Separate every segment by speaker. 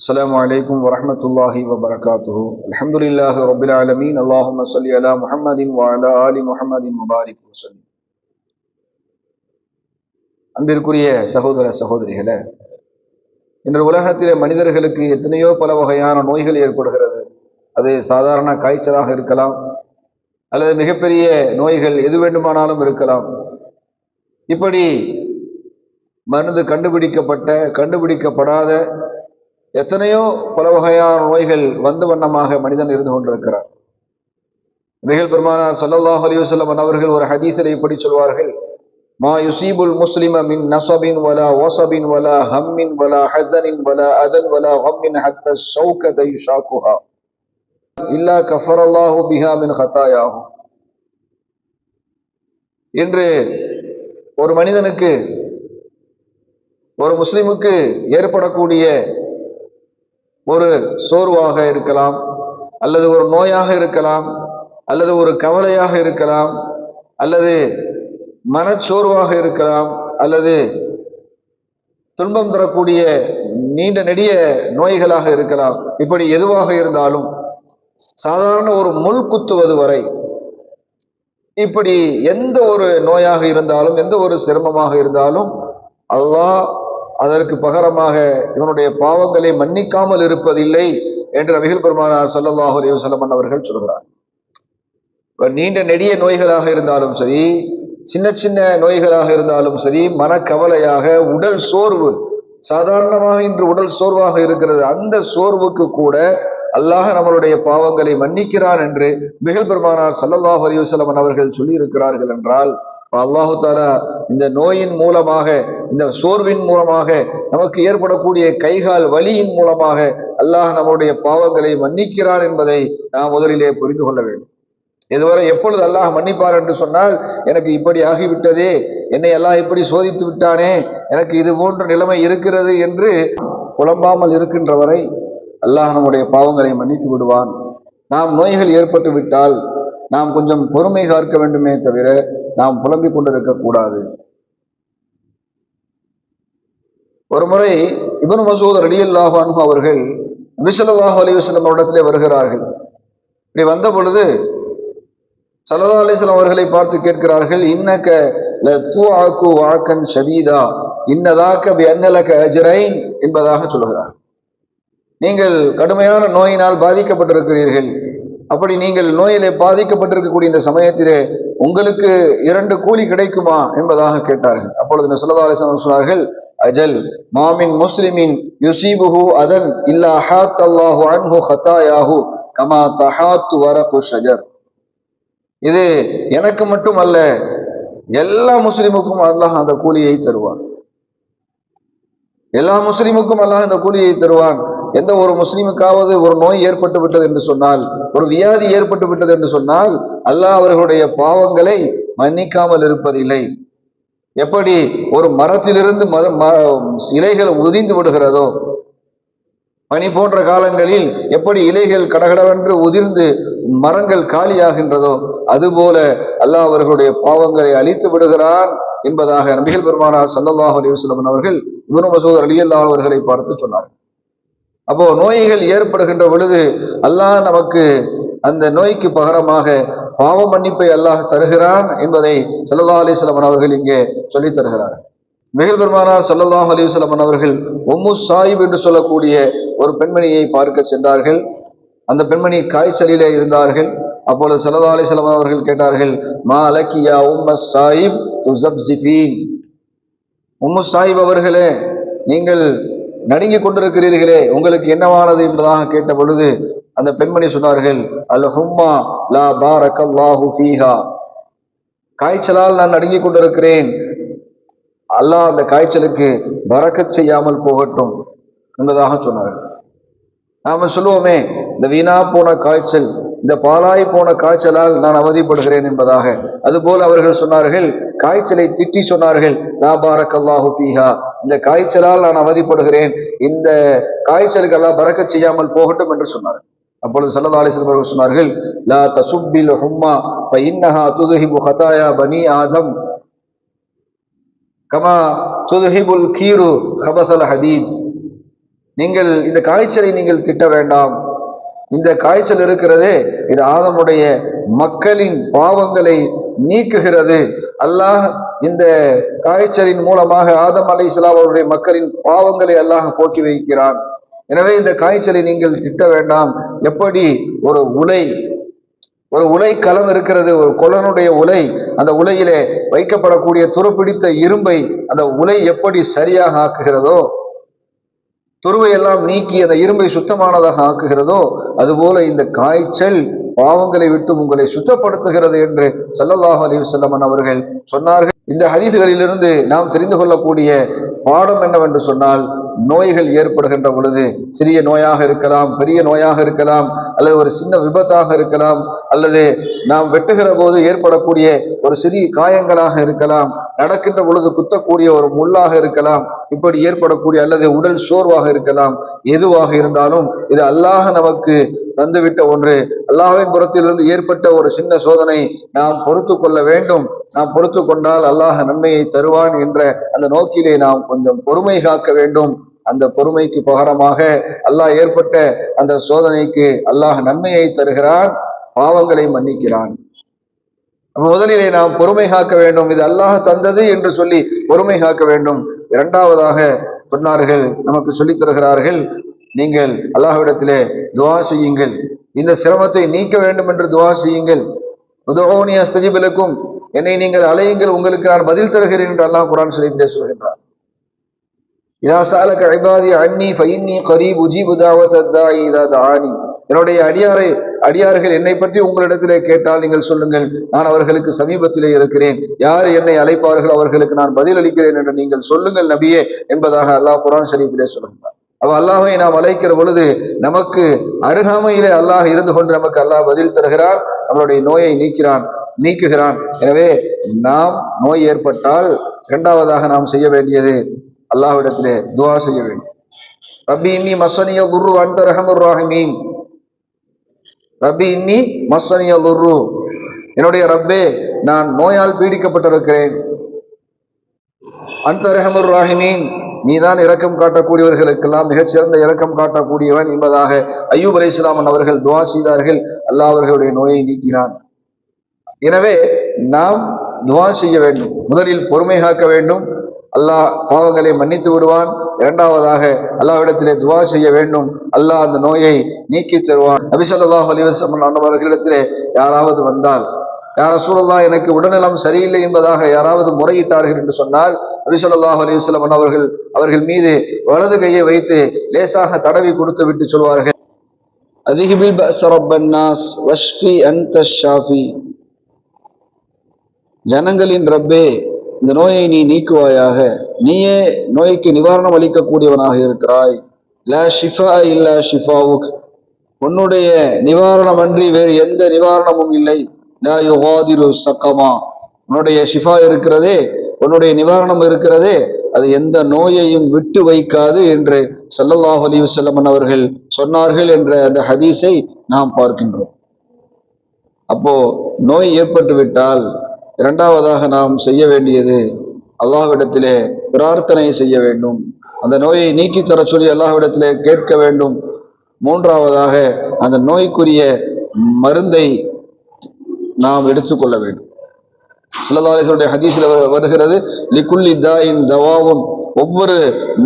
Speaker 1: السلام عليكم ورحمة الله وبركاته الحمد لله رب العالمين اللهم صل على محمد وعلى آل محمد مبارك وسلم அன்பிற்குரிய சகோதர சகோதரிகளே இன்று உலகத்திலே மனிதர்களுக்கு எத்தனையோ பல வகையான நோய்கள் ஏற்படுகிறது அது சாதாரண காய்ச்சலாக இருக்கலாம் அல்லது மிகப்பெரிய நோய்கள் எது வேண்டுமானாலும் இருக்கலாம் இப்படி மருந்து கண்டுபிடிக்கப்பட்ட கண்டுபிடிக்கப்படாத எத்தனையோ பல வகையான நோய்கள் வந்த வண்ணமாக மனிதன் இருந்து கொண்டிருக்கிறார் மிகல் பெருமானார் சல்லல்லாஹ் அலிவசல்லமன் அவர்கள் ஒரு ஹதீசரை இப்படி சொல்வார்கள். மா யுசீபுல் முஸ்லிம மின் நசபின் வலா ஓசபின் வலா ஹம்மின் வலா ஹசனின் வலா அதன் வலா ஹம்மின் ஹத்த ஷௌகத யுஷாக்குஹா. இல்லா கஃபரல்லாஹு பிஹா மின் ஹத்தாயாகும் இன்று ஒரு மனிதனுக்கு ஒரு முஸ்லிமுக்கு ஏற்படக்கூடிய ஒரு சோர்வாக இருக்கலாம் அல்லது ஒரு நோயாக இருக்கலாம் அல்லது ஒரு கவலையாக இருக்கலாம் அல்லது மனச்சோர்வாக இருக்கலாம் அல்லது துன்பம் தரக்கூடிய நீண்ட நெடிய நோய்களாக இருக்கலாம். இப்படி எதுவாக இருந்தாலும் சாதாரண ஒரு முள் குத்துவது வரை இப்படி எந்த ஒரு நோயாக இருந்தாலும் எந்த ஒரு சிரமமாக இருந்தாலும் அல்லாஹ் அதற்கு பகரமாக இவனுடைய பாவங்களை மன்னிக்காமல் இருப்பதில்லை என்று அபிகள் பெருமானார் சல்லல்லாஹு அலி அவர்கள் சொல்கிறார். நீண்ட நெடிய நோய்களாக இருந்தாலும் சரி சின்ன சின்ன நோய்களாக இருந்தாலும் சரி மனக்கவலையாக உடல் சோர்வு சாதாரணமாக இன்று உடல் சோர்வாக இருக்கிறது அந்த சோர்வுக்கு கூட அல்லாஹ் நம்மளுடைய பாவங்களை மன்னிக்கிறான் என்று மிகல் பெருமானார் சல்லல்லாஹ் அலிவசலமன் அவர்கள் சொல்லி இருக்கிறார்கள் என்றால் அல்லாஹு தாலா இந்த நோயின் மூலமாக இந்த சோர்வின் மூலமாக நமக்கு ஏற்படக்கூடிய கைகால் வலியின் மூலமாக அல்லாஹ் நம்முடைய பாவங்களை மன்னிக்கிறான் என்பதை நாம் முதலிலே புரிந்து கொள்ள வேண்டும். இதுவரை எப்பொழுது அல்லாஹ் மன்னிப்பார் என்று சொன்னால் எனக்கு இப்படி ஆகிவிட்டதே என்னை எல்லாம் இப்படி சோதித்து விட்டானே எனக்கு இது போன்ற நிலைமை இருக்கிறது என்று புலம்பாமல் இருக்கின்ற வரை அல்லாஹ் நம்முடைய பாவங்களை மன்னித்து விடுவான். நாம் நோய்கள் ஏற்பட்டு விட்டால் நாம் கொஞ்சம் பொறுமை காக்க வேண்டுமே தவிர நாம் புலம்பிக் கொண்டிருக்க கூடாது ஒரு முறை இபன் மசூத் அலி அல்லாஹானு அவர்கள் நபிசல்லாஹு அலிவசலம் அவரிடத்திலே வருகிறார்கள். இப்படி வந்த பொழுது சல்லா அலிஸ்லாம் அவர்களை பார்த்து கேட்கிறார்கள் இன்னக்க தூஆக்கு வாக்கன் ஷதீதா இன்னதாக்க பி அஜரைன் என்பதாக சொல்கிறார் நீங்கள் கடுமையான நோயினால் பாதிக்கப்பட்டிருக்கிறீர்கள். அப்படி நீங்கள் நோயிலே பாதிக்கப்பட்டிருக்கக்கூடிய இந்த சமயத்திலே உங்களுக்கு இரண்டு கூலி கிடைக்குமா என்பதாக கேட்டார்கள். அப்பொழுது சொல்லதா அலிஸ்லாம் சொன்னார்கள் அஜல் மாமின் முஸ்லிமின் யுசீபுஹு அதன் இல்லா ஹாத் அல்லாஹு அன்ஹு ஹத்தாயாஹு கமா தஹாத்து வரகு ஷஜர். இது எனக்கு மட்டும் அல்ல எல்லா முஸ்லிமுக்கும் அல்லாஹ் அந்த கூலியை தருவான். எல்லா முஸ்லிமுக்கும் அல்லாஹ் அந்த கூலியை தருவான். எந்த ஒரு முஸ்லிமுக்காவது ஒரு நோய் ஏற்பட்டு விட்டது என்று சொன்னால் ஒரு வியாதி ஏற்பட்டு விட்டது என்று சொன்னால் அல்லாஹ் அவர்களுடைய பாவங்களை மன்னிக்காமல் இருப்பதில்லை. எப்படி ஒரு மரத்திலிருந்து இலைகள் உதிந்து விடுகிறதோ பனி போன்ற காலங்களில் எப்படி இலைகள் கடகடவென்று உதிர்ந்து மரங்கள் காலியாகின்றதோ அதுபோல அல்லாஹ் அவர்களுடைய பாவங்களை அழித்து விடுகிறான் என்பதாக நபிகள் பெருமானார் சல்லாஹ் அலிவஸ்லம் அவர்கள் இவனு மசூதர் அலி அல்லா அவர்களை பார்த்து சொன்னார் அப்போ நோய்கள் ஏற்படுகின்ற பொழுது அல்லாஹ் நமக்கு அந்த நோய்க்கு பகரமாக பாவ மன்னிப்பை அல்லாஹ் தருகிறான் என்பதை சல்லா அலிஸ்லமன் அவர்கள் இங்கே சொல்லித் தருகிறார். மிகல் பெருமானார் சல்லதா அலிவஸ்லமன் அவர்கள் ஒம்மு சாஹிப் என்று சொல்லக்கூடிய ஒரு பெண்மணியை பார்க்க சென்றார்கள். அந்த பெண்மணி காய்ச்சலிலே இருந்தார்கள். அப்பொழுது சல்லா அலிஸ்லாம் அவர்கள் கேட்டார்கள் மா அலக்கியா உம்ம சாஹிப் உம்மு சாஹிப் அவர்களே நீங்கள் நடுங்கி கொண்டிருக்கிறீர்களே உங்களுக்கு என்னவானது என்பதாக கேட்ட பொழுது அந்த பெண்மணி சொன்னார்கள் அல் ஹும்மா லா பாரக் ஃபீஹா. காய்ச்சலால் நான் நடுங்கிக் கொண்டிருக்கிறேன். அல்லாஹ் அந்த காய்ச்சலுக்கு பறக்கச் செய்யாமல் போகட்டும் என்பதாக சொன்னார்கள். நாம சொல்லுவோமே இந்த வீணா போன காய்ச்சல் இந்த பாலாய் போன காய்ச்சலால் நான் அவதிப்படுகிறேன் என்பதாக. அதுபோல் அவர்கள் சொன்னார்கள் காய்ச்சலை திட்டி சொன்னார்கள் லாபாரக் அல்லாஹு பீஹா இந்த காய்ச்சலால் நான் அவதிப்படுகிறேன். இந்த காய்ச்சலுக்கெல்லாம் பறக்க செய்யாமல் போகட்டும் என்று சொன்னார் அப்பொழுது சல்லா அலிஸ்லம் அவர்கள் சொன்னார்கள் லா தசுப்பில் ஹும்மா இன்னஹா துதுஹிபு ஹதாயா பனி ஆதம். கமா துதுஹிபுல் கீரு ஹபசல் ஹதீத். நீங்கள் இந்த காய்ச்சலை நீங்கள் திட்ட வேண்டாம். இந்த காய்ச்சல் இருக்கிறதே இது ஆதமுடைய மக்களின் பாவங்களை நீக்குகிறது. அல்லாஹ் இந்த காய்ச்சலின் மூலமாக ஆதம் அலை அவருடைய மக்களின் பாவங்களை அல்லாஹ் போக்கி வைக்கிறான். எனவே இந்த காய்ச்சலை நீங்கள் திட்ட வேண்டாம். எப்படி? ஒரு உலை. ஒரு உலை களம் இருக்கிறது. ஒரு கொலனுடைய உலை. அந்த உலையிலே வைக்கப்படக்கூடிய துருப்பிடித்த இரும்பை அந்த உலை எப்படி சரியாக ஆக்குகிறதோ துருவை எல்லாம் நீக்கி அந்த இரும்பை சுத்தமானதாக ஆக்குகிறதோ அதுபோல இந்த காய்ச்சல் பாவங்களை விட்டு உங்களை சுத்தப்படுத்துகிறது என்று சல்லல்லாஹ் அலைஹி வஸல்லம் அவர்கள் சொன்னார்கள். இந்த ஹதீதுகளிலிருந்து நாம் தெரிந்து கொள்ளக்கூடிய பாடம் என்னவென்று சொன்னால் நோய்கள் ஏற்படுகின்ற பொழுது சிறிய நோயாக இருக்கலாம் பெரிய நோயாக இருக்கலாம் அல்லது ஒரு சின்ன விபத்தாக இருக்கலாம் அல்லது நாம் வெட்டுகிற போது ஏற்படக்கூடிய ஒரு சிறிய காயங்களாக இருக்கலாம் நடக்கின்ற பொழுது குத்தக்கூடிய ஒரு முள்ளாக இருக்கலாம் இப்படி ஏற்படக்கூடிய அல்லது உடல் சோர்வாக இருக்கலாம் எதுவாக இருந்தாலும் இது அல்லாஹ் நமக்கு தந்துவிட்ட ஒன்று. அல்லாஹின் புறத்திலிருந்து ஏற்பட்ட ஒரு சின்ன சோதனை நாம் பொறுத்து கொள்ள வேண்டும். நாம் பொறுத்து கொண்டால் அல்லாஹ் நன்மையை தருவான் என்ற அந்த நோக்கிலே நாம் கொஞ்சம் பொறுமை காக்க வேண்டும். அந்த பொறுமைக்கு பகரமாக அல்லாஹ் ஏற்பட்ட அந்த சோதனைக்கு அல்லாஹ் நன்மையை தருகிறான் பாவங்களை மன்னிக்கிறான். முதலிலே நாம் பொறுமை காக்க வேண்டும். இது அல்லாஹ் தந்தது என்று சொல்லி பொறுமை காக்க வேண்டும். இரண்டாவதாக சொன்னார்கள் நமக்கு சொல்லித் தருகிறார்கள் நீங்கள் அல்லாஹ்விடத்திலே துவா செய்யுங்கள். இந்த சிரமத்தை நீக்க வேண்டும் என்று துவா செய்யுங்கள். உதவோனி அஸ்தஜிபிலுக்கும் என்னை நீங்கள் அலையுங்கள் உங்களுக்கு நான் பதில் தருகிறேன் என்று அல்லாஹ் குரான் சொல்லிட்டே சொல்கின்றார் இதா சாலக ஐபாதி அன்னி ஃபைன்னி கரீப் உஜீபு தாவத் அத்தாயி இதா தானி என்னுடைய அடியாரை அடியார்கள் என்னை பற்றி உங்களிடத்திலே கேட்டால் நீங்கள் சொல்லுங்கள். நான் அவர்களுக்கு சமீபத்திலே இருக்கிறேன். யார் என்னை அழைப்பார்கள் அவர்களுக்கு நான் பதில் அளிக்கிறேன் என்று நீங்கள் சொல்லுங்கள் நபியே என்பதாக அல்லாஹ் குரான் ஷரீஃபிலே சொல்லுங்கள் அவ அல்லாஹை நாம் அழைக்கிற பொழுது நமக்கு அருகாமையிலே அல்லாஹ் இருந்து கொண்டு நமக்கு அல்லாஹ் பதில் தருகிறான் நம்மளுடைய நோயை நீக்கிறான் நீக்குகிறான். எனவே நாம் நோய் ஏற்பட்டால் இரண்டாவதாக நாம் செய்ய வேண்டியது அல்லாஹ்விடத்திலே துவா செய்ய வேண்டும். ரப்பி இன்னி மசனிய துர்ரு அன்த ரஹமுர் ராஹிமீன். ரப்பி இன்னி மசனிய துர்ரு. என்னுடைய ரப்பே நான் நோயால் பீடிக்கப்பட்டிருக்கிறேன். அன்த ரஹமுர் ராஹிமீன் நீதான் இரக்கம் காட்டக்கூடியவர்களுக்கெல்லாம் மிகச்சிறந்த இரக்கம் காட்டக்கூடியவன் என்பதாக ஐயூப் அலி இஸ்லாமன் அவர்கள் துவா செய்தார்கள். அல்லாஹ் அவர்களுடைய நோயை நீக்கினான். எனவே நாம் துவா செய்ய வேண்டும். முதலில் பொறுமை காக்க வேண்டும். அல்லாஹ் பாவங்களை மன்னித்து விடுவான். இரண்டாவதாக அல்லாவிடத்திலே துவா செய்ய வேண்டும். அல்லாஹ் அந்த நோயை நீக்கி தருவான். நபிசல்லாஹ் அலிவசம் அவர்களிடத்திலே யாராவது வந்தால் யார சூழல்லா எனக்கு உடல்நலம் சரியில்லை என்பதாக யாராவது முறையிட்டார்கள் என்று சொன்னால் நபிசல்லாஹ் அலிவசலம் அவர்கள் அவர்கள் மீது வலது கையை வைத்து லேசாக தடவி கொடுத்து விட்டு சொல்வார்கள். அதிகிபில் பஸ்ரப்பன்னாஸ் ஷாஃபி. ஜனங்களின் ரப்பே இந்த நோயை நீ நீக்குவாயாக. நீயே நோய்க்கு நிவாரணம் அளிக்கக்கூடியவனாக இருக்கிறாய். லா ஷிஃபா இல்லா ஷிஃபாவுக் உன்னுடைய நிவாரணம் அன்றி வேறு எந்த நிவாரணமும் இல்லை. லா யுகாதிரு சக்கமா உன்னுடைய ஷிஃபா இருக்கிறதே உன்னுடைய நிவாரணம் இருக்கிறதே அது எந்த நோயையும் விட்டு வைக்காது என்று சல்லல்லாஹ் அலிவசல்லமன் அவர்கள் சொன்னார்கள் என்ற அந்த ஹதீஸை நாம் பார்க்கின்றோம். அப்போ நோய் ஏற்பட்டு விட்டால் இரண்டாவதாக நாம் செய்ய வேண்டியது அல்லாஹ்விடத்திலே பிரார்த்தனை செய்ய வேண்டும். அந்த நோயை நீக்கி தர சொல்லி அல்லாஹ்விடத்திலே கேட்க வேண்டும். மூன்றாவதாக அந்த நோய்க்குரிய மருந்தை நாம் எடுத்துக்கொள்ள வேண்டும். சிலதாலேசனுடைய ஹதீஸில் வருகிறது லிக்குள்ளி தாயின் தவாவும் ஒவ்வொரு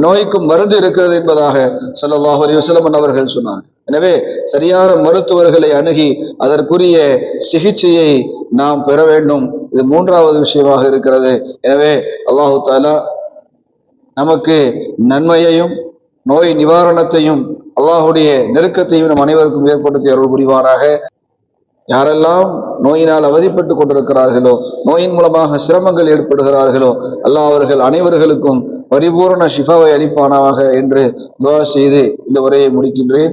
Speaker 1: நோய்க்கும் மருந்து இருக்கிறது என்பதாக சல்லாஹ் அலி வசலமன் அவர்கள் சொன்னார் எனவே சரியான மருத்துவர்களை அணுகி அதற்குரிய சிகிச்சையை நாம் பெற வேண்டும். இது மூன்றாவது விஷயமாக இருக்கிறது. எனவே அல்லாஹு தாலா நமக்கு நன்மையையும் நோய் நிவாரணத்தையும் அல்லாஹுடைய நெருக்கத்தையும் நம் அனைவருக்கும் ஏற்படுத்தி அருள் புரிவாராக யாரெல்லாம் நோயினால் அவதிப்பட்டு கொண்டிருக்கிறார்களோ நோயின் மூலமாக சிரமங்கள் ஏற்படுகிறார்களோ அல்லாஹ் அவர்கள் அனைவர்களுக்கும் பரிபூரண ஷிஃபாவை அளிப்பானாவாக என்று துவா செய்து இந்த உரையை முடிக்கின்றேன்.